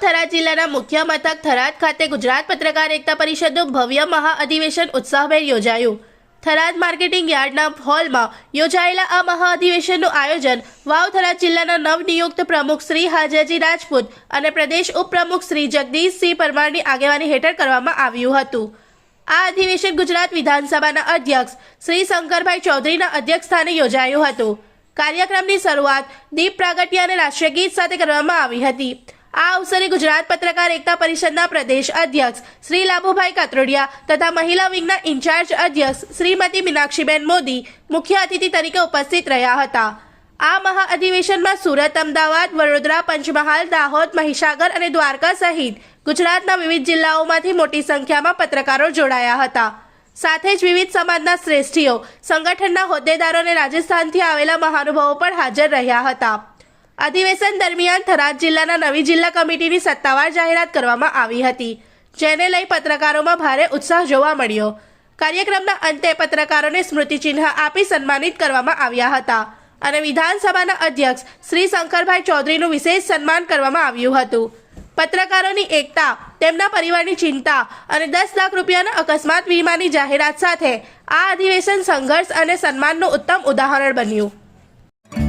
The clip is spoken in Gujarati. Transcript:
થરાદ જિલ્લાના મુખ્ય મથક થરાદ ખાતે ગુજરાત પત્રકાર એકતા પરિષદનું ભવ્ય મહાઅધિવેશન ઉત્સાહભેર યોજાયું. થરાદ માર્કેટિંગ યાર્ડના હોલમાં યોજાયેલા આ મહાઅધિવેશનનું આયોજન વાવ થરાદ જિલ્લાના નવનિયુક્ત પ્રમુખ શ્રી હાજાજી રાજપૂત અને પ્રદેશ ઉપપ્રમુખ શ્રી જગદીશસિંહ પરમારની આગેવાની હેઠળ કરવામાં આવ્યું હતું. આ અધિવેશન ગુજરાત વિધાનસભાના અધ્યક્ષ શ્રી શંકરભાઈ ચૌધરીના અધ્યક્ષ સ્થાને યોજાયું હતું. કાર્યક્રમની શરૂઆત દીપ પ્રાગટ્ય અને રાષ્ટ્રીય ગીત સાથે કરવામાં આવી હતી. આ અવસરે ગુજરાત પત્રકાર એકતા પરિષદના પ્રદેશ અધ્યક્ષ શ્રી લાભુભાઈ કાતરોડિયા તથા મહિલા વિંગના ઇન્ચાર્જ અધ્યક્ષ શ્રીમતી મીનાક્ષીબેન મોદી મુખ્ય અતિથિ તરીકે ઉપસ્થિત રહ્યા હતા. આ મહાઅધિવેશનમાં સુરત, અમદાવાદ, વડોદરા, પંચમહાલ, દાહોદ, મહીસાગર અને દ્વારકા સહિત ગુજરાતના વિવિધ જિલ્લાઓમાંથી મોટી સંખ્યામાં પત્રકારો જોડાયા હતા. સાથે જ વિવિધ સમાજના શ્રેષ્ઠીઓ, સંગઠનના હોદ્દેદારો અને રાજસ્થાનથી આવેલા મહાનુભાવો પણ હાજર રહ્યા હતા. અધિવેશન દરમિયાન થરાદ જિલ્લાના નવી જિલ્લા કમિટીની સત્તાવાર જાહેરાત કરવામાં આવી હતી, જેને લઈ પત્રકારોમાં ભારે ઉત્સાહ જોવા મળ્યો. કાર્યક્રમના અંતે પત્રકારોને સ્મૃતિચિહ્ન આપી સન્માનિત કરવામાં આવ્યા હતા અને વિધાનસભાના અધ્યક્ષ શ્રી શંકરભાઈ ચૌધરીનું વિશેષ સન્માન કરવામાં આવ્યું હતું. પત્રકારોની એકતા, તેમના પરિવારની ચિંતા અને દસ લાખ રૂપિયાના અકસ્માત વીમાની જાહેરાત સાથે આ અધિવેશન સંઘર્ષ અને સન્માનનું ઉત્તમ ઉદાહરણ બન્યું.